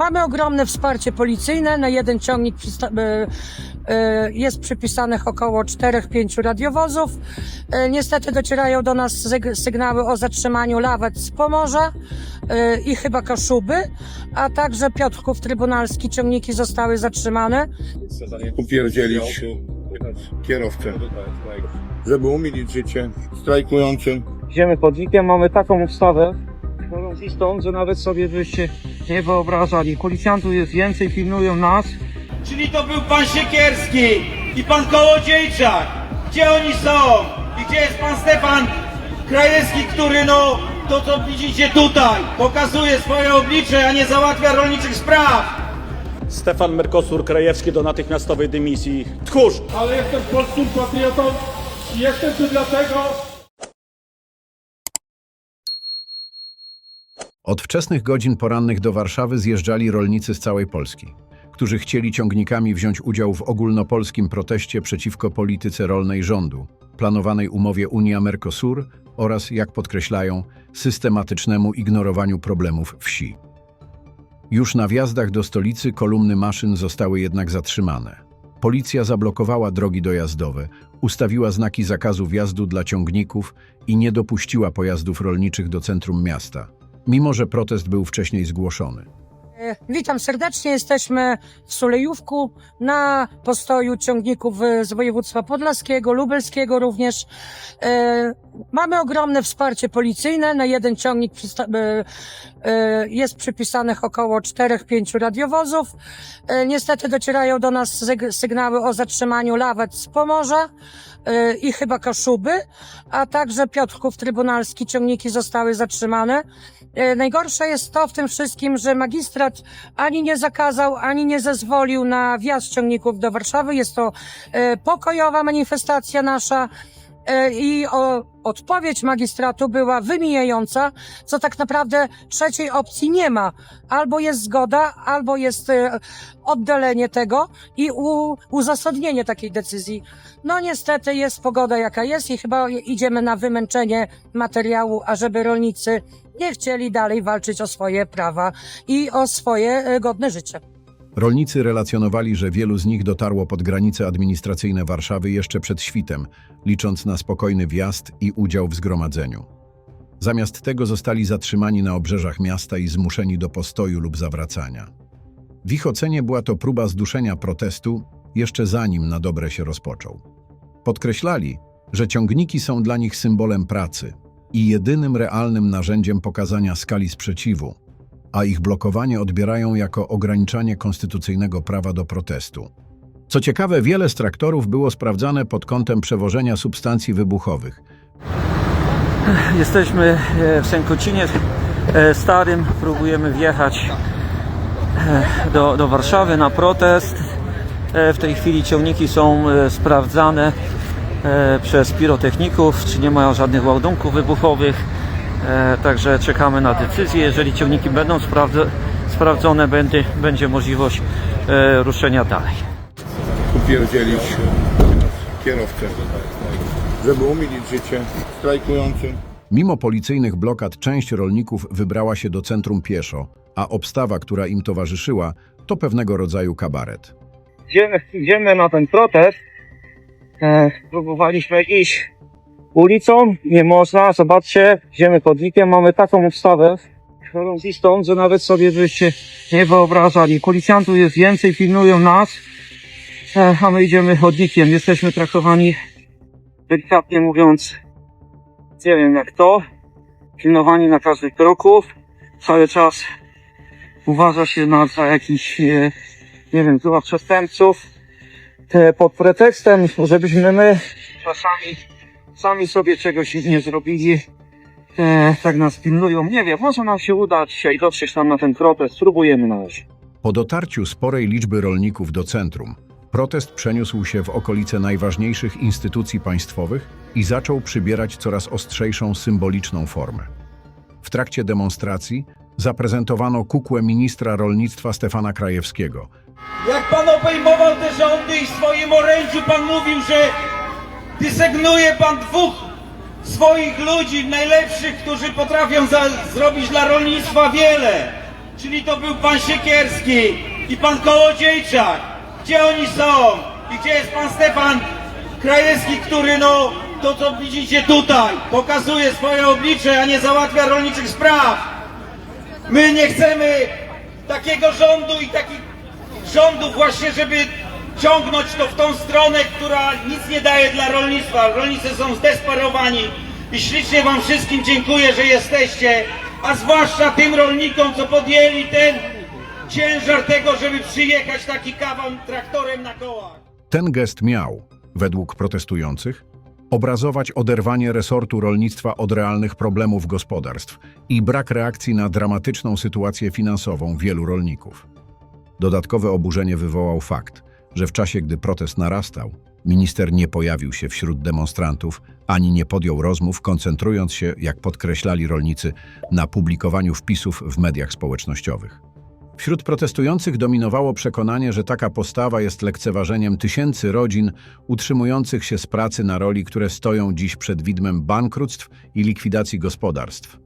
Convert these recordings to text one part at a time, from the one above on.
Mamy ogromne wsparcie policyjne. Na jeden ciągnik przysta- e, e, jest przypisanych około 4-5 radiowozów. E, Niestety docierają do nas syg- sygnały o zatrzymaniu lawet z Pomorza i chyba Kaszuby, a także Piotrków Trybunalski. Ciągniki zostały zatrzymane. upierdzielić kierowcę, żeby umilić życie strajkującym. Idziemy pod likiem, mamy taką ustawę porąbistą, że nawet sobie byście nie wyobrażali. Policjantów jest więcej, pilnują nas. Czyli to był pan Siekierski i pan Kołodziejczak. Gdzie oni są? I gdzie jest pan Stefan Krajewski, który no, to co widzicie tutaj, pokazuje swoje oblicze, a nie załatwia rolniczych spraw. Stefan Mercosur Krajewski do natychmiastowej dymisji. Tchórz! ale jestem polskim patriotą i jestem tu dlatego, Od wczesnych godzin porannych do Warszawy zjeżdżali rolnicy z całej Polski, którzy chcieli ciągnikami wziąć udział w ogólnopolskim proteście przeciwko polityce rolnej rządu, planowanej umowie Unia-Mercosur oraz, jak podkreślają, systematycznemu ignorowaniu problemów wsi. Już na wjazdach do stolicy kolumny maszyn zostały jednak zatrzymane. Policja zablokowała drogi dojazdowe, ustawiła znaki zakazu wjazdu dla ciągników i nie dopuściła pojazdów rolniczych do centrum miasta, mimo że protest był wcześniej zgłoszony. E, Witam serdecznie. Jesteśmy w Sulejówku na postoju ciągników e, z województwa podlaskiego, lubelskiego również. E, Mamy ogromne wsparcie policyjne. Na jeden ciągnik jest przypisanych około 4-5 radiowozów. Niestety docierają do nas syg- sygnały o zatrzymaniu lawet z Pomorza i chyba Kaszuby, a także Piotrków Trybunalski. Ciągniki zostały zatrzymane. E, Najgorsze jest to w tym wszystkim, że magistrat ani nie zakazał, ani nie zezwolił na wjazd ciągników do Warszawy. Jest to e, pokojowa manifestacja nasza. E, I o, odpowiedź magistratu była wymijająca, co tak naprawdę trzeciej opcji nie ma. Albo jest zgoda, albo jest oddalenie tego i u, uzasadnienie takiej decyzji. No niestety jest pogoda jaka jest i chyba idziemy na wymęczenie materiału, ażeby rolnicy nie chcieli dalej walczyć o swoje prawa i o swoje e, godne życie. Rolnicy relacjonowali, że wielu z nich dotarło pod granice administracyjne Warszawy jeszcze przed świtem, licząc na spokojny wjazd i udział w zgromadzeniu. Zamiast tego zostali zatrzymani na obrzeżach miasta i zmuszeni do postoju lub zawracania. W ich ocenie była to próba zduszenia protestu jeszcze zanim na dobre się rozpoczął. Podkreślali, że ciągniki są dla nich symbolem pracy i jedynym realnym narzędziem pokazania skali sprzeciwu, a ich blokowanie odbierają jako ograniczanie konstytucyjnego prawa do protestu. Co ciekawe, wiele z traktorów było sprawdzane pod kątem przewożenia substancji wybuchowych. Jesteśmy e, w Sękocinie e, Starym, próbujemy wjechać e, do, do Warszawy na protest. W tej chwili ciągniki są sprawdzane przez pirotechników, czy nie mają żadnych ładunków wybuchowych. E, Także czekamy na decyzję. Jeżeli ciągniki będą sprawdzone, będzie, będzie możliwość e, ruszenia dalej. Upierdzielić kierowcę, żeby umilić życie strajkującym. Mimo policyjnych blokad część rolników wybrała się do centrum pieszo, a obstawa, która im towarzyszyła, to pewnego rodzaju kabaret. Idziemy, idziemy na ten protest. Próbowaliśmy iść ulicą, nie można, zobaczcie, idziemy pod likiem, mamy taką ustawę porąbistą, że nawet sobie byście nie wyobrażali. Policjantów jest więcej, pilnują nas, a my idziemy chodnikiem. Jesteśmy traktowani, delikatnie mówiąc, nie wiem jak to, pilnowani na każdym kroku, cały czas uważa się nas za jakiś e, nie wiem, chyba przestępców, pod pretekstem, żebyśmy my czasami sami sobie czegoś nie zrobili, te, tak nas pilnują. Nie wiem, może nam się uda dzisiaj dotrzeć tam na ten protest, spróbujemy na razie. Po dotarciu sporej liczby rolników do centrum, protest przeniósł się w okolice najważniejszych instytucji państwowych i zaczął przybierać coraz ostrzejszą symboliczną formę. W trakcie demonstracji zaprezentowano kukłę ministra rolnictwa Stefana Krajewskiego, Jak pan obejmował te rządy i w swoim orędziu pan mówił, że dysegnuje pan dwóch swoich ludzi, najlepszych, którzy potrafią zrobić dla rolnictwa wiele. Czyli to był pan Siekierski i pan Kołodziejczak. Gdzie oni są? I gdzie jest pan Stefan Krajewski, który no, to co widzicie tutaj, pokazuje swoje oblicze, a nie załatwia rolniczych spraw. My nie chcemy takiego rządu i takich rządów właśnie, żeby ciągnąć to w tą stronę, która nic nie daje dla rolnictwa. Rolnicy są zdesperowani i ślicznie wam wszystkim dziękuję, że jesteście, a zwłaszcza tym rolnikom, co podjęli ten ciężar tego, żeby przyjechać taki kawał traktorem na kołach. Ten gest miał, według protestujących, obrazować oderwanie resortu rolnictwa od realnych problemów gospodarstw i brak reakcji na dramatyczną sytuację finansową wielu rolników. Dodatkowe oburzenie wywołał fakt, że w czasie, gdy protest narastał, minister nie pojawił się wśród demonstrantów ani nie podjął rozmów, koncentrując się, jak podkreślali rolnicy, na publikowaniu wpisów w mediach społecznościowych. Wśród protestujących dominowało przekonanie, że taka postawa jest lekceważeniem tysięcy rodzin utrzymujących się z pracy na roli, które stoją dziś przed widmem bankructw i likwidacji gospodarstw.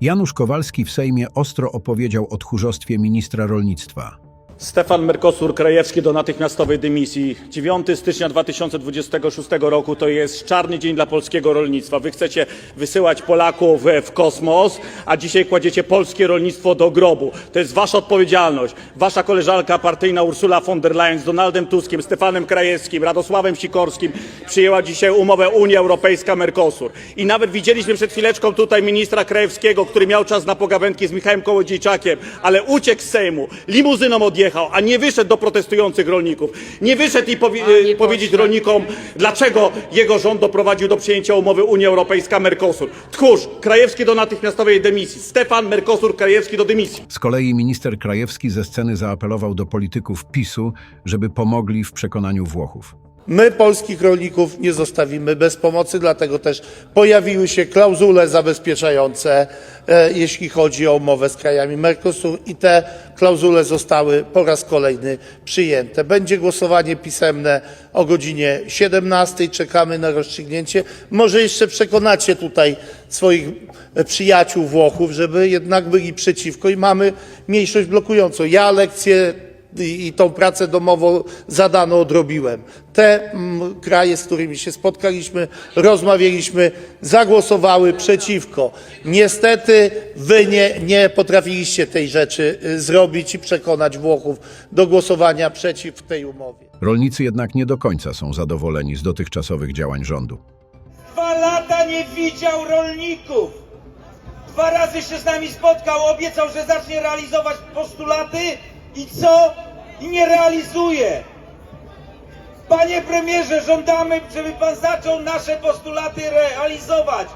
Janusz Kowalski w Sejmie ostro opowiedział o tchórzostwie ministra rolnictwa. Stefan Mercosur Krajewski do natychmiastowej dymisji. 9 stycznia 2026 roku to jest czarny dzień dla polskiego rolnictwa. Wy chcecie wysyłać Polaków w kosmos, a dzisiaj kładziecie polskie rolnictwo do grobu. To jest wasza odpowiedzialność. Wasza koleżanka partyjna Ursula von der Leyen z Donaldem Tuskiem, Stefanem Krajewskim, Radosławem Sikorskim przyjęła dzisiaj umowę Unia Europejska-Mercosur. I nawet widzieliśmy przed chwileczką tutaj ministra Krajewskiego, który miał czas na pogawędki z Michałem Kołodziejczakiem, ale uciekł z Sejmu, limuzyną odjechał, a nie wyszedł do protestujących rolników. Nie wyszedł i powi- Panie e, powiedzieć pośle. rolnikom, dlaczego jego rząd doprowadził do przyjęcia umowy Unia Europejska-Mercosur. Tchórz, Krajewski do natychmiastowej dymisji. Stefan Mercosur Krajewski do dymisji. Z kolei minister Krajewski ze sceny zaapelował do polityków PiSu, żeby pomogli w przekonaniu Włochów. My polskich rolników nie zostawimy bez pomocy, dlatego też pojawiły się klauzule zabezpieczające, e, jeśli chodzi o umowę z krajami Mercosur i te klauzule zostały po raz kolejny przyjęte. Będzie głosowanie pisemne o godzinie 17. Czekamy na rozstrzygnięcie. Może jeszcze przekonacie tutaj swoich e, przyjaciół Włochów, żeby jednak byli przeciwko i mamy mniejszość blokującą. Ja lekcję i, tą pracę domową zadano odrobiłem. Te mm, kraje, z którymi się spotkaliśmy, rozmawialiśmy, zagłosowały przeciwko. Niestety wy nie, nie potrafiliście tej rzeczy y, zrobić i przekonać Włochów do głosowania przeciw tej umowie. Rolnicy jednak nie do końca są zadowoleni z dotychczasowych działań rządu. Dwa lata nie widział rolników. Dwa razy się z nami spotkał, obiecał, że zacznie realizować postulaty i co? I nie realizuje. Panie premierze, żądamy, żeby pan zaczął nasze postulaty realizować,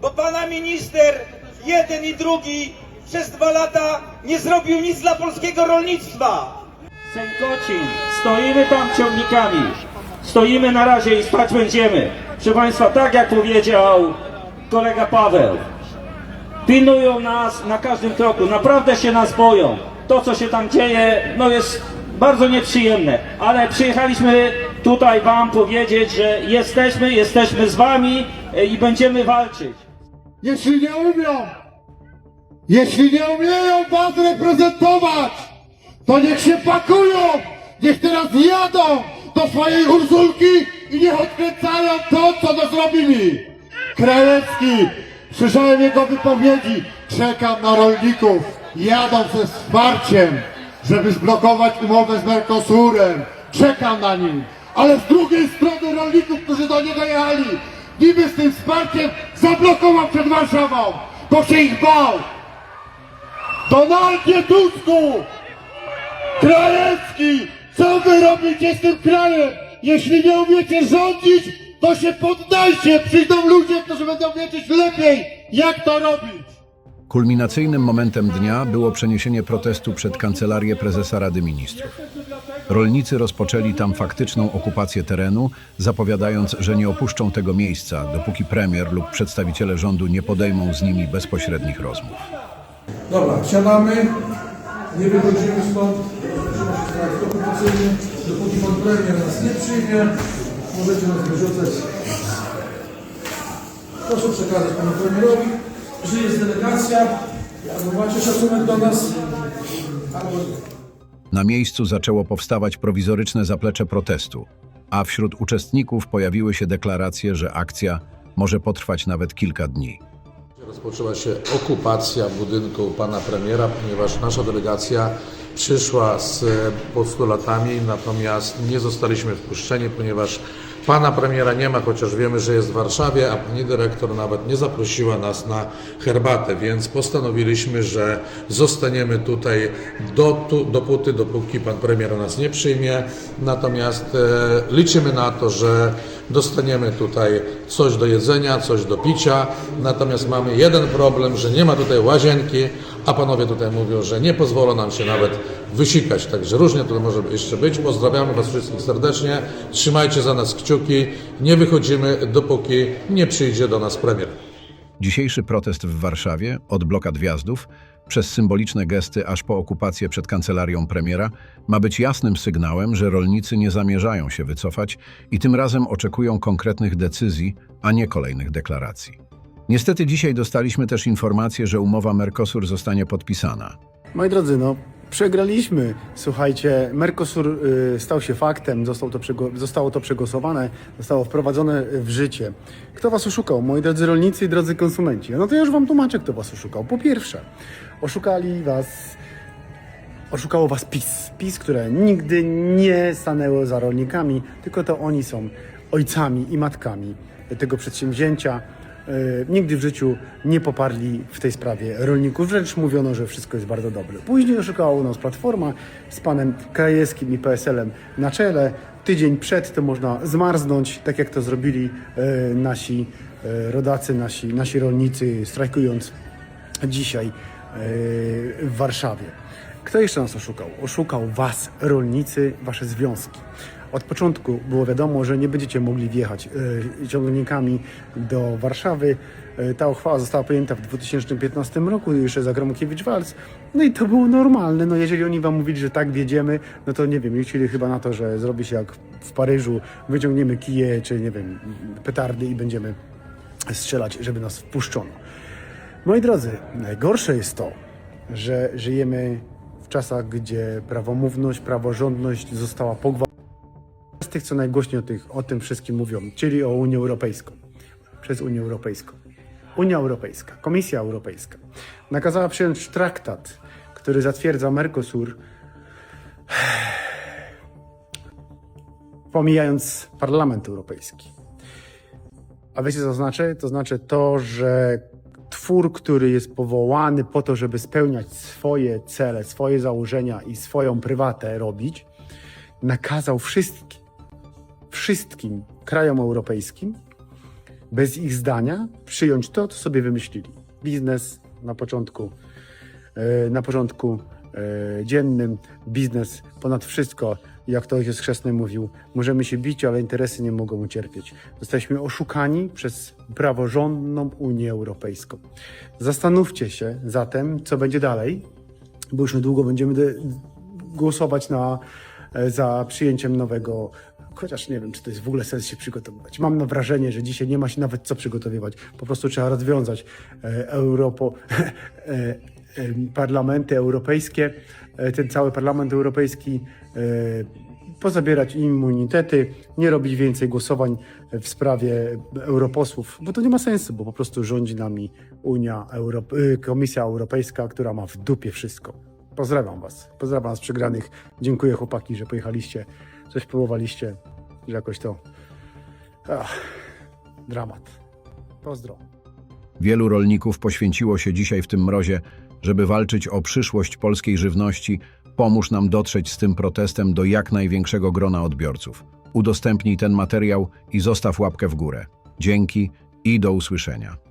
bo pana minister, jeden i drugi, przez dwa lata nie zrobił nic dla polskiego rolnictwa. Sękocin, stoimy tam ciągnikami. Stoimy na razie i spać będziemy. Proszę Państwa, tak jak powiedział kolega Paweł, pilnują nas na każdym kroku, naprawdę się nas boją. To, co się tam dzieje, no jest bardzo nieprzyjemne, ale przyjechaliśmy tutaj Wam powiedzieć, że jesteśmy, jesteśmy z Wami e, i będziemy walczyć. jeśli nie umią, jeśli nie umieją was reprezentować, to niech się pakują, niech teraz jadą do swojej Urzulki i niech odkręcają to, co to zrobili. Krajewski, słyszałem jego wypowiedzi, czekam na rolników, jadą ze wsparciem, żeby zblokować umowę z Mercosurem, czekam na nim, ale z drugiej strony rolników, którzy do niego jechali, niby z tym wsparciem zablokował przed Warszawą, bo się ich bał. Donaldzie Tusku! Krajewski! Co wy robicie z tym krajem? Jeśli nie umiecie rządzić, to się poddajcie! Przyjdą ludzie, którzy będą wiedzieć lepiej, jak to robić! Kulminacyjnym momentem dnia było przeniesienie protestu przed kancelarię prezesa Rady Ministrów. Rolnicy rozpoczęli tam faktyczną okupację terenu, zapowiadając, że nie opuszczą tego miejsca, dopóki premier lub przedstawiciele rządu nie podejmą z nimi bezpośrednich rozmów. Dobra, siadamy, nie wychodzimy stąd, dopóki pan premier nas nie przyjmie, możecie nas wyrzucać. Proszę przekazać panu premierowi, że jest delegacja, albo macie szacunek do nas, Na miejscu zaczęło powstawać prowizoryczne zaplecze protestu, a wśród uczestników pojawiły się deklaracje, że akcja może potrwać nawet kilka dni. Rozpoczęła się okupacja budynku pana premiera, ponieważ nasza delegacja przyszła z postulatami, natomiast nie zostaliśmy wpuszczeni, ponieważ pana premiera nie ma, chociaż wiemy, że jest w Warszawie, a pani dyrektor nawet nie zaprosiła nas na herbatę, więc postanowiliśmy, że zostaniemy tutaj do, tu, dopóty, dopóki pan premier nas nie przyjmie. Natomiast e, liczymy na to, że dostaniemy tutaj coś do jedzenia, coś do picia. Natomiast mamy jeden problem, że nie ma tutaj łazienki, a panowie tutaj mówią, że nie pozwolą nam się nawet wysikać. Także różnie to może jeszcze być. Pozdrawiamy Was wszystkich serdecznie. Trzymajcie za nas kciuki. Nie wychodzimy, dopóki nie przyjdzie do nas premier. Dzisiejszy protest w Warszawie, od blokad wjazdów, przez symboliczne gesty aż po okupację przed kancelarią premiera, ma być jasnym sygnałem, że rolnicy nie zamierzają się wycofać i tym razem oczekują konkretnych decyzji, a nie kolejnych deklaracji. Niestety dzisiaj dostaliśmy też informację, że umowa Mercosur zostanie podpisana. Moi drodzy, no przegraliśmy. Słuchajcie, Mercosur y, stał się faktem, to zostało to przegłosowane, zostało wprowadzone w życie. Kto was oszukał? Moi drodzy rolnicy i drodzy konsumenci. No to ja już wam tłumaczę, kto was oszukał. Po pierwsze, oszukali was Oszukało was PiS. PiS, które nigdy nie stanęło za rolnikami, tylko to oni są ojcami i matkami tego przedsięwzięcia. Yy, nigdy w życiu nie poparli w tej sprawie rolników, wręcz mówiono, że wszystko jest bardzo dobre. Później oszukała nas Platforma z panem Krajewskim i PSL-em na czele. Tydzień przed to można zmarznąć, tak jak to zrobili yy, nasi yy, rodacy, nasi, nasi rolnicy, strajkując dzisiaj w Warszawie. Kto jeszcze nas oszukał? Oszukał Was, rolnicy, Wasze związki. Od początku było wiadomo, że nie będziecie mogli wjechać y, ciągnikami do Warszawy. Y, ta uchwała została podjęta w 2015 roku, jeszcze za Gromkiewicz-Walc. No i to było normalne. No jeżeli oni Wam mówili, że tak wjedziemy, no to nie wiem, liczyli chyba na to, że zrobi się jak w Paryżu, wyciągniemy kije, czy nie wiem, petardy i będziemy strzelać, żeby nas wpuszczono. Moi drodzy, najgorsze jest to, że żyjemy w czasach, gdzie prawomówność, praworządność została pogwałcona tych, co najgłośniej o, tych, o tym wszystkim mówią, czyli o Unię Europejską. Przez Unię Europejską. Unia Europejska, Komisja Europejska nakazała przyjąć traktat, który zatwierdza Mercosur, pomijając Parlament Europejski. A wiecie co to znaczy? To znaczy to, że twór, który jest powołany po to, żeby spełniać swoje cele, swoje założenia i swoją prywatę robić, nakazał wszystkim, wszystkim krajom europejskim, bez ich zdania, przyjąć to, co sobie wymyślili. Biznes na początku, e, na porządku e, dziennym, biznes ponad wszystko, jak to ojciec chrzestny mówił, możemy się bić, ale interesy nie mogą ucierpieć. Zostaliśmy oszukani przez praworządną Unię Europejską. Zastanówcie się zatem, co będzie dalej, bo już niedługo będziemy głosować na, e, za przyjęciem nowego Chociaż nie wiem, czy to jest w ogóle sens się przygotowywać. Mam na wrażenie, że dzisiaj nie ma się nawet co przygotowywać. Po prostu trzeba rozwiązać e, Europo, e, e, parlamenty europejskie, e, ten cały parlament europejski, e, pozabierać im immunitety, nie robić więcej głosowań w sprawie europosłów, bo to nie ma sensu, bo po prostu rządzi nami Unia, y, Komisja Europejska, która ma w dupie wszystko. Pozdrawiam Was. Pozdrawiam Was przegranych. Dziękuję chłopaki, że pojechaliście, coś próbowaliście, że jakoś to... Ach, dramat. Pozdro. Wielu rolników poświęciło się dzisiaj w tym mrozie, żeby walczyć o przyszłość polskiej żywności. Pomóż nam dotrzeć z tym protestem do jak największego grona odbiorców. Udostępnij ten materiał i zostaw łapkę w górę. Dzięki i do usłyszenia.